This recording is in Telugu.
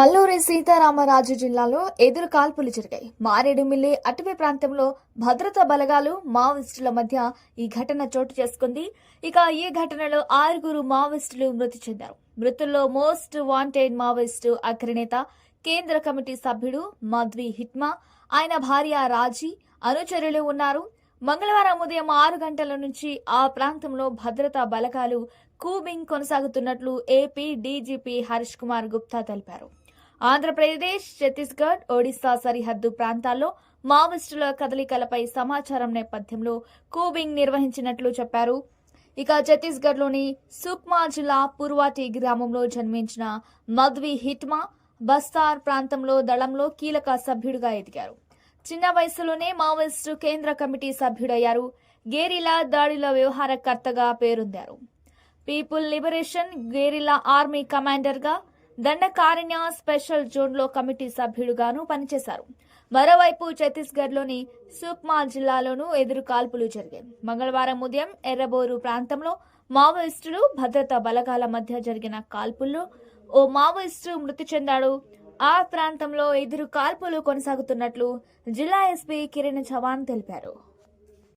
అల్లూరి సీతారామరాజు జిల్లాలో ఎదురు కాల్పులు జరిగాయి. మారేడుమిల్లి అటవీ ప్రాంతంలో భద్రతా బలగాలు మావోయిస్టుల మధ్య ఈ ఘటన చోటు చేసుకుంది. ఇక ఈ ఘటనలో ఆరుగురు మావోయిస్టులు మృతి చెందారు. మృతుల్లో మోస్ట్ వాంటెడ్ మావోయిస్టు అగ్రనేత కేంద్ర కమిటీ సభ్యుడు మధ్వి హిట్మా ఆయన భార్య రాజీ అనుచరులు ఉన్నారు. మంగళవారం ఉదయం ఆరు గంటల నుంచి ఆ ప్రాంతంలో భద్రతా బలగాలు కూబింగ్ కొనసాగుతున్నట్లు ఏపీ డీజీపీ హరీష్ కుమార్ గుప్తా తెలిపారు. ఆంధ్రప్రదేశ్ ఛత్తీస్గఢ్ ఒడిశా సరిహద్దు ప్రాంతాల్లో మావోయిస్టుల కదలికలపై సమాచారం నేపథ్యంలో కూబింగ్ నిర్వహించినట్లు చెప్పారు. ఇక ఛత్తీస్గఢ్లోని సుక్మా జిల్లా పుర్వాటి గ్రామంలో జన్మించిన మధ్వి హిట్మా బస్తార్ ప్రాంతంలో దళంలో కీలక సభ్యుడిగా ఎదిగారు. చిన్న వయసులోనే మావోయిస్టు కేంద్ర కమిటీ సభ్యుడయ్యారు. గేరిలా దాడిలో వ్యవహారకర్తగా పేరొందారు. పీపుల్ లిబరేషన్ గేరిలా ఆర్మీ కమాండర్గా దండకారణ్య స్పెషల్ జోన్లో కమిటీ సభ్యుడుగాను పనిచేశారు. మరోవైపు ఛత్తీస్గఢ్లోని సుక్మా జిల్లాలోనూ ఎదురు కాల్పులు జరిగాయి. మంగళవారం ఉదయం ఎర్రబోరు ప్రాంతంలో మావోయిస్టులు భద్రతా బలగాల మధ్య జరిగిన కాల్పుల్లో ఓ మావోయిస్టు మృతి చెందాడు. ఆ ప్రాంతంలో ఎదురు కాల్పులు కొనసాగుతున్నట్లు జిల్లా ఎస్పీ కిరణ్ చవాన్ తెలిపారు.